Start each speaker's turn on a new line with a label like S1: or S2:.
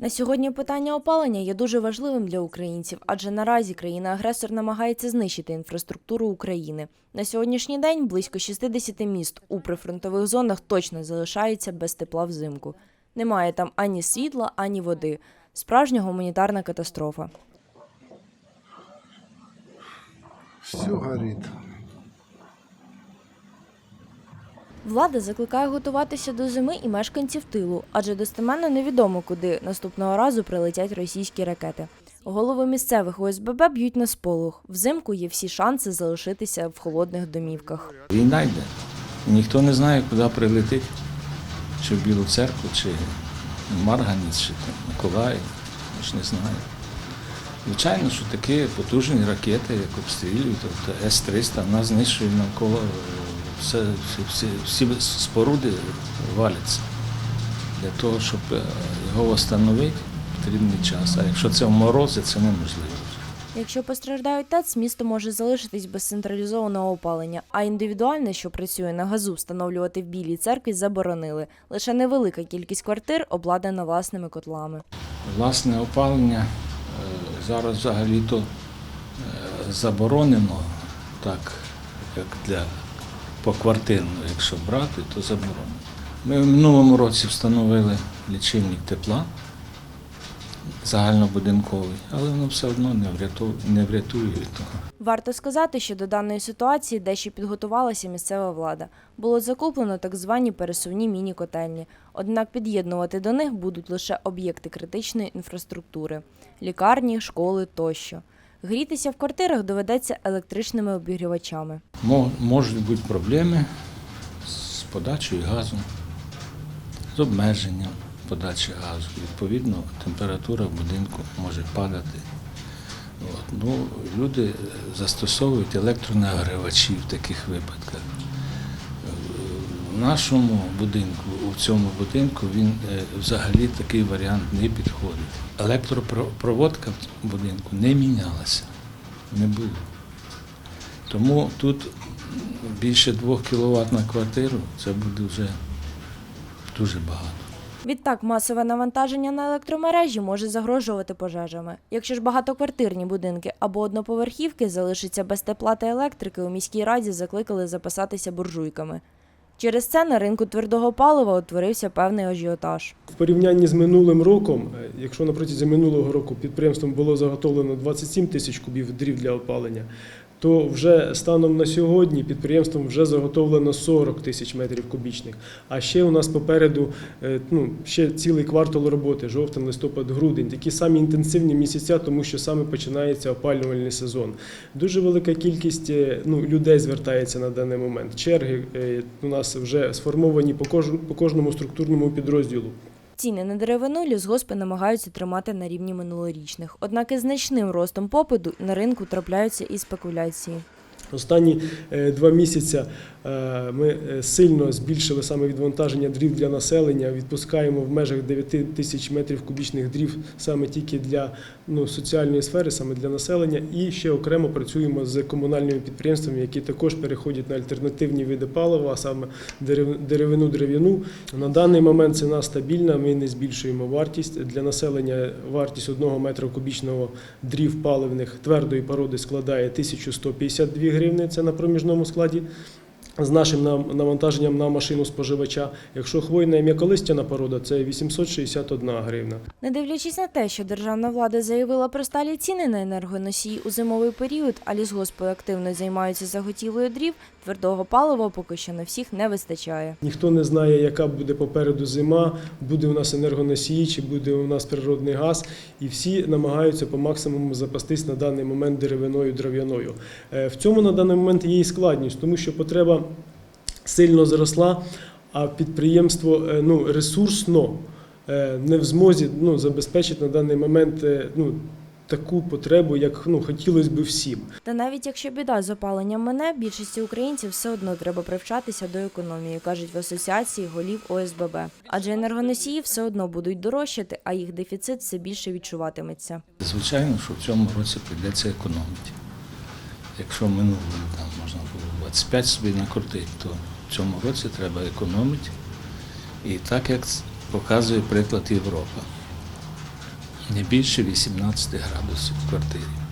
S1: На сьогодні питання опалення є дуже важливим для українців, адже наразі країна-агресор намагається знищити інфраструктуру України. На сьогоднішній день близько 60 міст у прифронтових зонах точно залишаються без тепла взимку. Немає там ані світла, ані води. Справжня гуманітарна катастрофа.
S2: Все горит.
S1: Влада закликає готуватися до зими і мешканців тилу, адже достеменно невідомо, куди наступного разу прилетять російські ракети. Голови місцевих ОСББ б'ють на сполох. Взимку є всі шанси залишитися в холодних домівках.
S3: Війна йде. Ніхто не знає, куди прилетить. Чи в Білу церкву, чи Марганець, чи Миколаїв. Ми ж не знаємо. Звичайно, що такі потужні ракети, як обстрілюють, тобто С-300, вона знищує навколо е, все, всі, всі, споруди валяться. Для того, щоб е, його встановити, потрібний час. А якщо це в морози, це неможливо.
S1: Якщо постраждають ТЕЦ, місто може залишитись без централізованого опалення, а індивідуальне, що працює на газу, встановлювати в білій церкві заборонили. Лише невелика кількість квартир обладнана власними котлами.
S3: Власне опалення е, зараз взагалі-то е, заборонено, так як для поквартирно, якщо брати, то заборонено. Ми в минулому році встановили лічильник тепла загальнобудинковий, але воно все одно не врятує, не врятує від того.
S1: Варто сказати, що до даної ситуації дещо підготувалася місцева влада. Було закуплено так звані пересувні міні-котельні. Однак під'єднувати до них будуть лише об'єкти критичної інфраструктури лікарні, школи тощо. Грітися в квартирах доведеться електричними обігрівачами.
S3: Можуть бути проблеми з подачею газу, з обмеженням подачі газу. Відповідно, температура в будинку може падати. От. Ну, люди застосовують електронагрівачі в таких випадках. Нашому будинку, у цьому будинку, він е, взагалі такий варіант не підходить. Електропроводка в будинку не мінялася, не було. Тому тут більше 2 кВт на квартиру це буде вже дуже багато.
S1: Відтак, масове навантаження на електромережі може загрожувати пожежами. Якщо ж багатоквартирні будинки або одноповерхівки залишаться без тепла та електрики, у міській раді закликали запасатися буржуйками. Через це на ринку твердого палива утворився певний ажіотаж.
S4: В порівнянні з минулим роком, е, якщо на протязі минулого року підприємством було заготовлено 27 тисяч кубів дрів для опалення, то вже станом на сьогодні підприємством вже заготовлено 40 тисяч метрів кубічних. А ще у нас попереду е, ну, ще цілий квартал роботи, жовтень, листопад, грудень. Такі самі інтенсивні місяця, тому що саме починається опалювальний сезон. Дуже велика кількість е, ну, людей звертається на даний момент. Черги е, у нас вже сформовані по кожному, по кожному структурному підрозділу.
S1: Ціни на деревину лісгоспи намагаються тримати на рівні минулорічних. Однак із значним ростом попиту на ринку трапляються і спекуляції.
S4: Останні е, два місяці ми е, сильно збільшили саме відвантаження дрів для населення. Відпускаємо в межах 9 тисяч метрів кубічних дрів саме тільки для ну, соціальної сфери, саме для населення. І ще окремо працюємо з комунальними підприємствами, які також переходять на альтернативні види палива, а саме деревину дерев'яну. На даний момент ціна стабільна. Ми не збільшуємо вартість для населення. Вартість одного метра кубічного дрів паливних твердої породи складає 1152 гривни. Це на проміжному складі. З нашим навантаженням на машину споживача. Якщо хвойна і м'яколистяна порода, це 861 гривна.
S1: Не дивлячись на те, що державна влада заявила про сталі ціни на енергоносії у зимовий період, а лісгоспи активно займаються заготівлею дрів, твердого палива поки що на всіх не вистачає.
S4: Ніхто не знає, яка буде попереду зима, буде у нас енергоносії, чи буде у нас природний газ, і всі намагаються по максимуму запастись на даний момент деревиною дров'яною. Е, В цьому на даний момент є і складність, тому що потреба сильно зросла, а підприємство е, ну, ресурсно е, не в змозі ну, забезпечити на даний момент е, ну, таку потребу, як ну, хотілося б всім.
S1: Та навіть якщо біда з опаленням мене, більшості українців все одно треба привчатися до економії, кажуть в асоціації голів ОСББ. Адже енергоносії все одно будуть дорожчати, а їх дефіцит все більше відчуватиметься.
S3: Звичайно, що в цьому році прийдеться економити. Якщо минулого там можна було 25 собі накрутити, то в цьому році треба економити. І так як показує приклад Європа. не більше 18 градусів в квартирі.